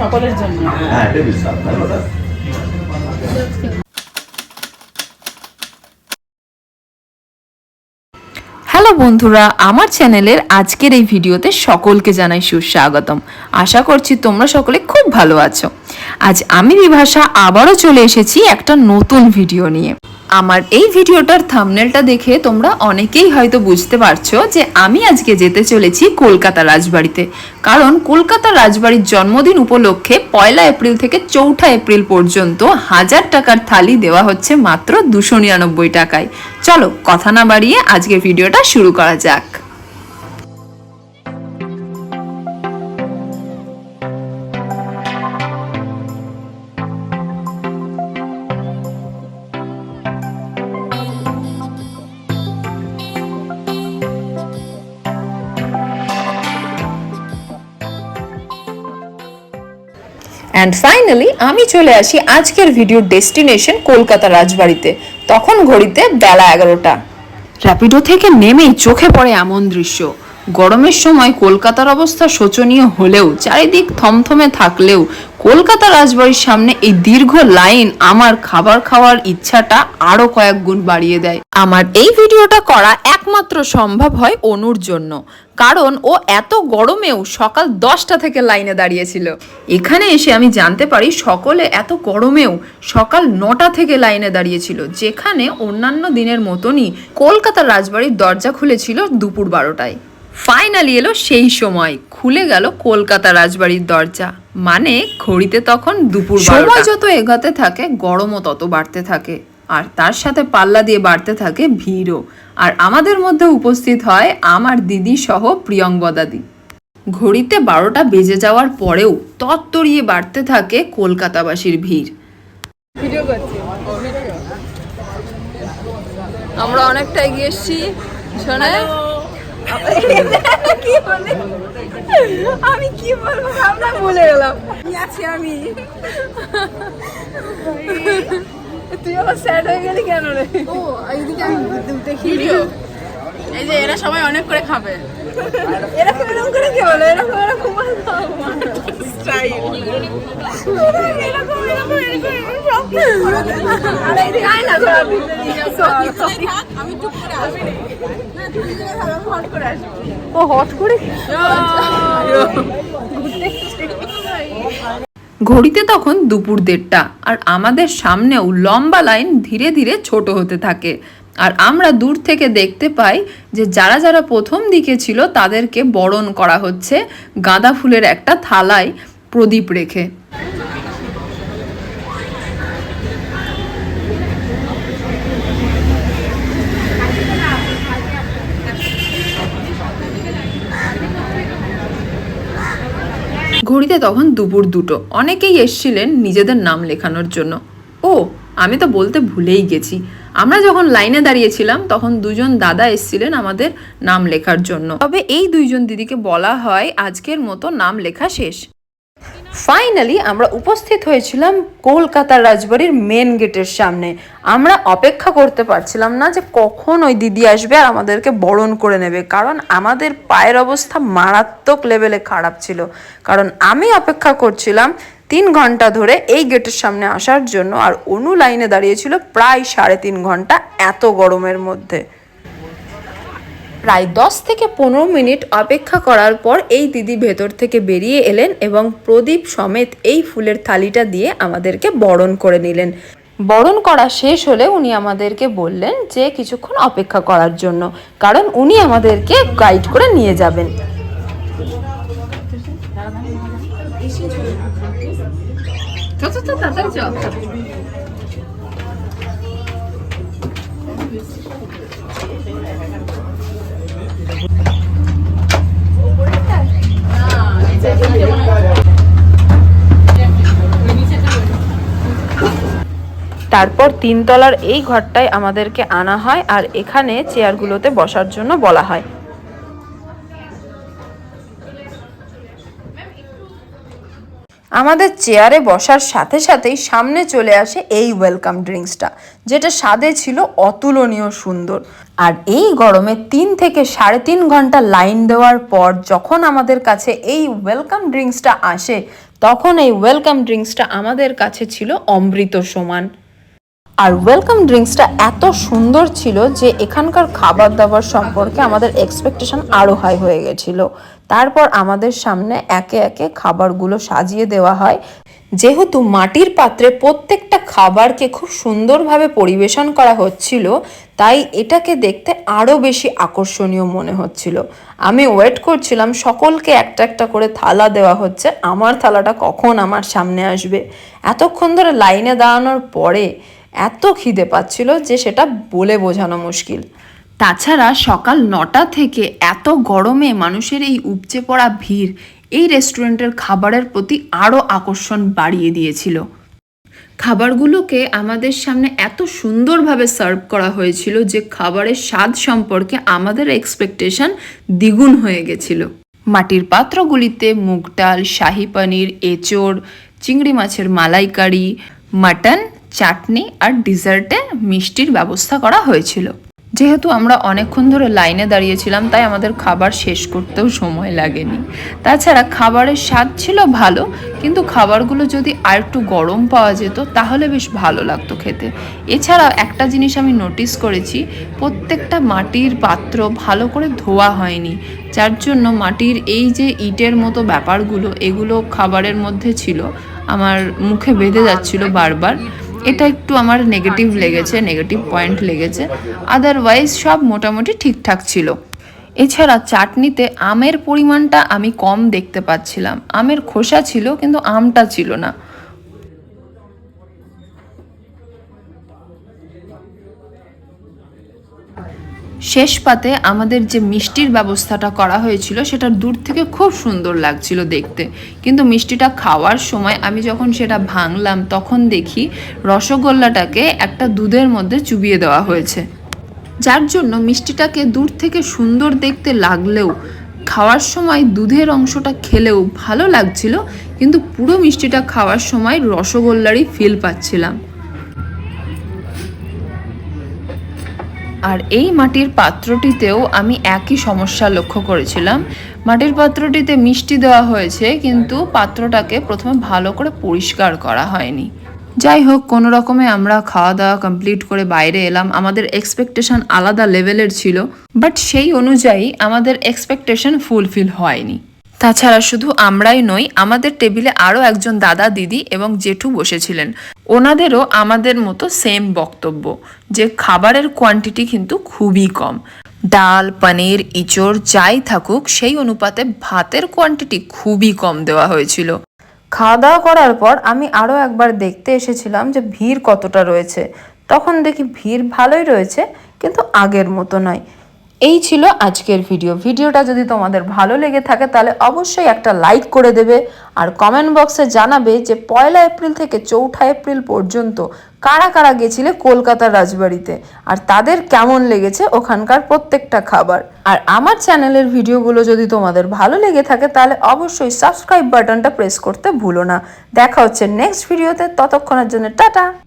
সকলের জন্য। হ্যাঁ এটা হ্যালো বন্ধুরা আমার চ্যানেলের আজকের এই ভিডিওতে সকলকে জানাই সুস্বাগতম। আশা করছি তোমরা সকলে খুব ভালো আছো। আজ আমি বিভাষা আবারও চলে এসেছি একটা নতুন ভিডিও নিয়ে। আমার এই ভিডিওটার থামনেলটা দেখে তোমরা অনেকেই হয়তো বুঝতে পারছ যে আমি আজকে যেতে চলেছি কলকাতা রাজবাড়িতে। কারণ কলকাতা রাজবাড়ির জন্মদিন উপলক্ষে পয়লা এপ্রিল থেকে চৌঠা এপ্রিল পর্যন্ত হাজার টাকার থালি দেওয়া হচ্ছে মাত্র দুশো নিরানব্বই টাকায়। চলো কথা না বাড়িয়ে আজকের ভিডিওটা শুরু করা যাক। অ্যান্ড ফাইনালি আমি চলে আসি আজকের ভিডিও ডেস্টিনেশন কলকাতা রাজবাড়িতে। তখন ঘড়িতে বেলা এগারোটা। র্যাপিডো থেকে নেমেই চোখে পড়ে এমন দৃশ্য। গরমের সময় কলকাতার অবস্থা শোচনীয় হলেও চারিদিক থমথমে থাকলেও কলকাতা রাজবাড়ির সামনে এই দীর্ঘ লাইন আমার খাবার খাওয়ার ইচ্ছাটা আরও কয়েক গুণ বাড়িয়ে দেয়। আমার এই ভিডিওটা করা একমাত্র সম্ভব হয় অনুর জন্য। কারণ ও এত গরমেও সকাল দশটা থেকে লাইনে দাঁড়িয়েছিল। এখানে এসে আমি জানতে পারি সকলে এত গরমেও সকাল নটা থেকে লাইনে দাঁড়িয়েছিল, যেখানে অন্যান্য দিনের মতনই কলকাতার রাজবাড়ির দরজা খুলেছিল দুপুর বারোটায়। ফাইনালি এলো সেই সময়। খুলে গেল কলকাতা রাজবাড়ির দরজা। মানে ঘড়িতে তখন দুপুর সময় যত এগাতে থাকে গরমও তত বাড়তে থাকে। আর তার সাথে পাল্লা দিয়ে বাড়তে থাকে ভিড়ও। আর আমাদের মধ্যে উপস্থিত হয় আমার দিদি সহ প্রিয়ঙ্বদাদি ঘড়িতে বারোটা বেজে যাওয়ার পরেও তত্তরিয়ে বাড়তে থাকে কলকাতাবাসীর ভিড়। আমরা অনেকটা এগিয়ে এসেছি। শোনে কি বলে আমি কি বলব? আমরা ভুলে গেলাম। আছি আমি। তুই আবার স্যাড হয়ে গেলি কেন রে? ও এইদিকে আমি দেখি ভিডিও এই যে এরা সবাই অনেক করে খাবে। এরকম এরকম করে কি বলে? এরকম এরকম স্টাইল এরকম এরকম এরকম। ঘড়িতে তখন দুপুর দেড়টা, আর আমাদের সামনেও লম্বা লাইন ধীরে ধীরে ছোট হতে থাকে। আর আমরা দূর থেকে দেখতে পাই যে যারা যারা প্রথম দিকে ছিল তাদেরকে বরণ করা হচ্ছে গাঁদা ফুলের একটা থালায় প্রদীপ রেখে। ঘড়িতে তখন দুপুর দুটো। অনেকেই এসছিলেন নিজেদের নাম লেখানোর জন্য। ও, আমি তো বলতে ভুলেই গেছি। আমরা যখন লাইনে দাঁড়িয়েছিলাম, তখন দুজন দাদা এসছিলেন আমাদের নাম লেখার জন্য। তবে এই দুইজন দিদিকে বলা হয় আজকের মতো নাম লেখা শেষ। ফাইনালি আমরা উপস্থিত হয়েছিলাম কলকাতার রাজবাড়ির মেন গেটের সামনে। আমরা অপেক্ষা করতে পারছিলাম না যে কখন ওই দিদি আসবে আর আমাদেরকে বরণ করে নেবে, কারণ আমাদের পায়ের অবস্থা মারাত্মক লেভেলে খারাপ ছিল। কারণ আমি অপেক্ষা করছিলাম তিন ঘণ্টা ধরে এই গেটের সামনে আসার জন্য, আর অনু লাইনে দাঁড়িয়েছিল প্রায় সাড়ে তিন ঘণ্টা এত গরমের মধ্যে। প্রায় দশ থেকে পনেরো মিনিট অপেক্ষা করার পর এই দিদি ভেতর থেকে বেরিয়ে এলেন এবং প্রদীপ সমেত এই ফুলের থালিটা দিয়ে আমাদেরকে বরণ করে নিলেন। বরণ করা শেষ হলে উনি আমাদেরকে বললেন যে কিছুক্ষণ অপেক্ষা করার জন্য, কারণ উনি আমাদেরকে গাইড করে নিয়ে যাবেন। তারপর তিনতলার এই ঘরটায় আমাদেরকে আনা হয় আর এখানে চেয়ারগুলোতে বসার জন্য বলা হয়। আমাদের চেয়ারে বসার সাথে সাথেই সামনে চলে আসে এই ওয়েলকাম ড্রিঙ্কসটা যেটা স্বাদে ছিল অতুলনীয় সুন্দর। আর এই গরমে তিন থেকে সাড়ে তিন ঘণ্টা লাইন দেওয়ার পর যখন আমাদের কাছে এই ওয়েলকাম ড্রিঙ্কসটা আসে, তখন এই ওয়েলকাম ড্রিঙ্কসটা আমাদের কাছে ছিল অমৃত সমান। আর ওয়েলকাম ড্রিঙ্কসটা এত সুন্দর ছিল যে এখানকার খাবার দাবার সম্পর্কে আমাদের এক্সপেকটেশন আরও হাই হয়ে গেছিল। তারপর আমাদের সামনে একে একে খাবারগুলো সাজিয়ে দেওয়া হয়। যেহেতু মাটির পাত্রে প্রত্যেকটা খাবারকে খুব সুন্দরভাবে পরিবেশন করা হচ্ছিল, তাই এটাকে দেখতে আরও বেশি আকর্ষণীয় মনে হচ্ছিল। আমি ওয়েট করছিলাম, সকলকে একটা একটা করে থালা দেওয়া হচ্ছে। আমার থালাটা কখন আমার সামনে আসবে? এতক্ষণ ধরে লাইনে দাঁড়ানোর পরে এত খিদে পাচ্ছিল যে সেটা বলে বোঝানো মুশকিল। তাছাড়া সকাল নটা থেকে এত গরমে মানুষের এই উপচে পড়া ভিড় এই রেস্টুরেন্টের খাবারের প্রতি আরও আকর্ষণ বাড়িয়ে দিয়েছিল। খাবারগুলোকে আমাদের সামনে এত সুন্দরভাবে সার্ভ করা হয়েছিল যে খাবারের স্বাদ সম্পর্কে আমাদের এক্সপেকটেশন দ্বিগুণ হয়ে গেছিল। মাটির পাত্রগুলিতে মুগ ডাল, শাহি পনির, এঁচোড়, চিংড়ি মাছের মালাইকারি, মাটন, চাটনি আর ডিজার্টে মিষ্টির ব্যবস্থা করা হয়েছিল। যেহেতু আমরা অনেকক্ষণ ধরে লাইনে দাঁড়িয়েছিলাম, তাই আমাদের খাবার শেষ করতেও সময় লাগেনি। তাছাড়া খাবারের স্বাদ ছিল ভালো, কিন্তু খাবারগুলো যদি আর একটু গরম পাওয়া যেত, তাহলে বেশ ভালো লাগতো খেতে। এছাড়া একটা জিনিস আমি নোটিস করেছি, প্রত্যেকটা মাটির পাত্র ভালো করে ধোয়া হয়নি, যার জন্য মাটির এই যে ইটের মতো ব্যাপারগুলো, এগুলো খাবারের মধ্যে ছিল। আমার মুখে বেঁধে যাচ্ছিল বারবার। এটা একটু আমার নেগেটিভ লেগেছে নেগেটিভ পয়েন্ট লেগেছে। আদারওয়াইজ সব মোটামুটি ঠিকঠাক ছিল। এছাড়া চাটনিতে আমের পরিমাণটা আমি কম দেখতে পাচ্ছিলাম। আমের খোসা ছিল, কিন্তু আমটা ছিল না। শেষ পাতে আমাদের যে মিষ্টির ব্যবস্থাটা করা হয়েছিল, সেটা দূর থেকে খুব সুন্দর লাগছিল দেখতে। কিন্তু মিষ্টিটা খাওয়ার সময় আমি যখন সেটা ভাঙলাম, তখন দেখি রসগোল্লাটাকে একটা দুধের মধ্যে চুবিয়ে দেওয়া হয়েছে। যার জন্য মিষ্টিটাকে দূর থেকে সুন্দর দেখতে লাগলেও, খাওয়ার সময় দুধের অংশটা খেলেও ভালো লাগছিল, কিন্তু পুরো মিষ্টিটা খাওয়ার সময় রসগোল্লারই ফিল পাচ্ছিলাম। আর এই মাটির পাত্রটিতেও আমি একই সমস্যা লক্ষ্য করেছিলাম। মাটির পাত্রটিতে মিষ্টি দেওয়া হয়েছে, কিন্তু পাত্রটাকে প্রথমে ভালো করে পরিষ্কার করা হয়নি। যাই হোক, কোনো রকমে আমরা খাওয়া দাওয়া কমপ্লিট করে বাইরে এলাম। আমাদের এক্সপেকটেশন আলাদা লেভেলের ছিল বাট সেই অনুযায়ী আমাদের এক্সপেকটেশন ফুলফিল হয়নি। তাছাড়া শুধু আমরাই নই, আমাদের টেবিলে আরও একজন দাদা, দিদি এবং জেঠু বসেছিলেন। ওনাদেরও আমাদের মতো সেম বক্তব্য, যে খাবারের কোয়ান্টিটি কিন্তু খুবই কম। ডাল, পনির, ইঁচড়, যাই থাকুক, সেই অনুপাতে ভাতের কোয়ান্টিটি খুবই কম দেওয়া হয়েছিল। খাওয়া দাওয়া করার পর আমি আরও একবার দেখতে এসেছিলাম যে ভিড় কতটা রয়েছে। তখন দেখি ভিড় ভালোই রয়েছে, কিন্তু আগের মতো নয়। এই ছিল আজকের ভিডিও ভিডিওটা যদি তোমাদের ভালো লেগে থাকে, তাহলে অবশ্যই একটা লাইক করে দেবে আর কমেন্ট বক্সে জানাবে যে পয়লা এপ্রিল থেকে চৌঠা এপ্রিল পর্যন্ত কারা কারা গেছিলে কলকাতার রাজবাড়িতে আর তাদের কেমন লেগেছে ওখানকার প্রত্যেকটা খাবার। আর আমার চ্যানেলের ভিডিওগুলো যদি তোমাদের ভালো লেগে থাকে, তাহলে অবশ্যই সাবস্ক্রাইব বাটনটা প্রেস করতে ভুলো না। দেখা হচ্ছে নেক্সট ভিডিওতে ততক্ষণের জন্য টাটা!